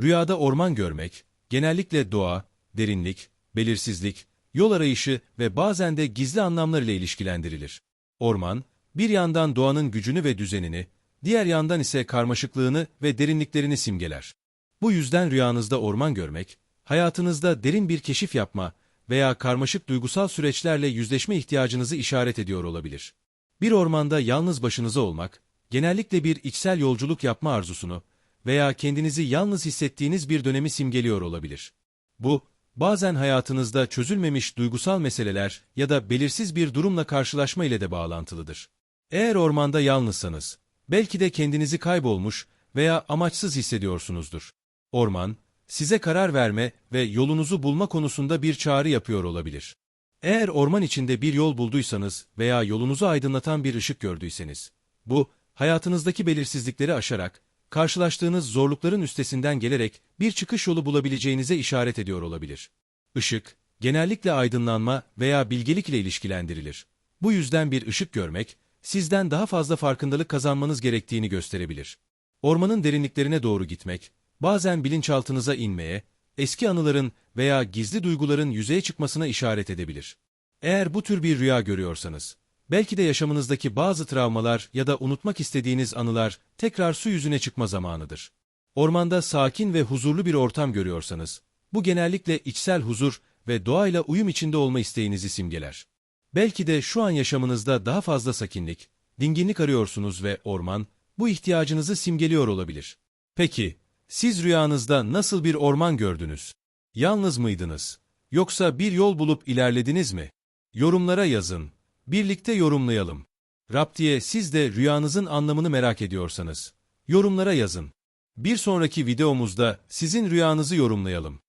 Rüyada orman görmek, genellikle doğa, derinlik, belirsizlik, yol arayışı ve bazen de gizli anlamlar ile ilişkilendirilir. Orman, bir yandan doğanın gücünü ve düzenini, diğer yandan ise karmaşıklığını ve derinliklerini simgeler. Bu yüzden rüyanızda orman görmek, hayatınızda derin bir keşif yapma veya karmaşık duygusal süreçlerle yüzleşme ihtiyacınızı işaret ediyor olabilir. Bir ormanda yalnız başınıza olmak, genellikle bir içsel yolculuk yapma arzusunu veya kendinizi yalnız hissettiğiniz bir dönemi simgeliyor olabilir. Bu, bazen hayatınızda çözülmemiş duygusal meseleler ya da belirsiz bir durumla karşılaşma ile de bağlantılıdır. Eğer ormanda yalnızsanız, belki de kendinizi kaybolmuş veya amaçsız hissediyorsunuzdur. Orman, size karar verme ve yolunuzu bulma konusunda bir çağrı yapıyor olabilir. Eğer orman içinde bir yol bulduysanız veya yolunuzu aydınlatan bir ışık gördüyseniz, bu, hayatınızdaki belirsizlikleri aşarak, karşılaştığınız zorlukların üstesinden gelerek bir çıkış yolu bulabileceğinize işaret ediyor olabilir. Işık, genellikle aydınlanma veya bilgelik ile ilişkilendirilir. Bu yüzden bir ışık görmek, sizden daha fazla farkındalık kazanmanız gerektiğini gösterebilir. Ormanın derinliklerine doğru gitmek, bazen bilinçaltınıza inmeye, eski anıların veya gizli duyguların yüzeye çıkmasına işaret edebilir. Eğer bu tür bir rüya görüyorsanız, belki de yaşamınızdaki bazı travmalar ya da unutmak istediğiniz anılar tekrar su yüzüne çıkma zamanıdır. Ormanda sakin ve huzurlu bir ortam görüyorsanız, bu genellikle içsel huzur ve doğayla uyum içinde olma isteğinizi simgeler. Belki de şu an yaşamınızda daha fazla sakinlik, dinginlik arıyorsunuz ve orman, bu ihtiyacınızı simgeliyor olabilir. Peki, siz rüyanızda nasıl bir orman gördünüz? Yalnız mıydınız? Yoksa bir yol bulup ilerlediniz mi? Yorumlara yazın. Birlikte yorumlayalım. Raptiye siz de rüyanızın anlamını merak ediyorsanız, yorumlara yazın. Bir sonraki videomuzda sizin rüyanızı yorumlayalım.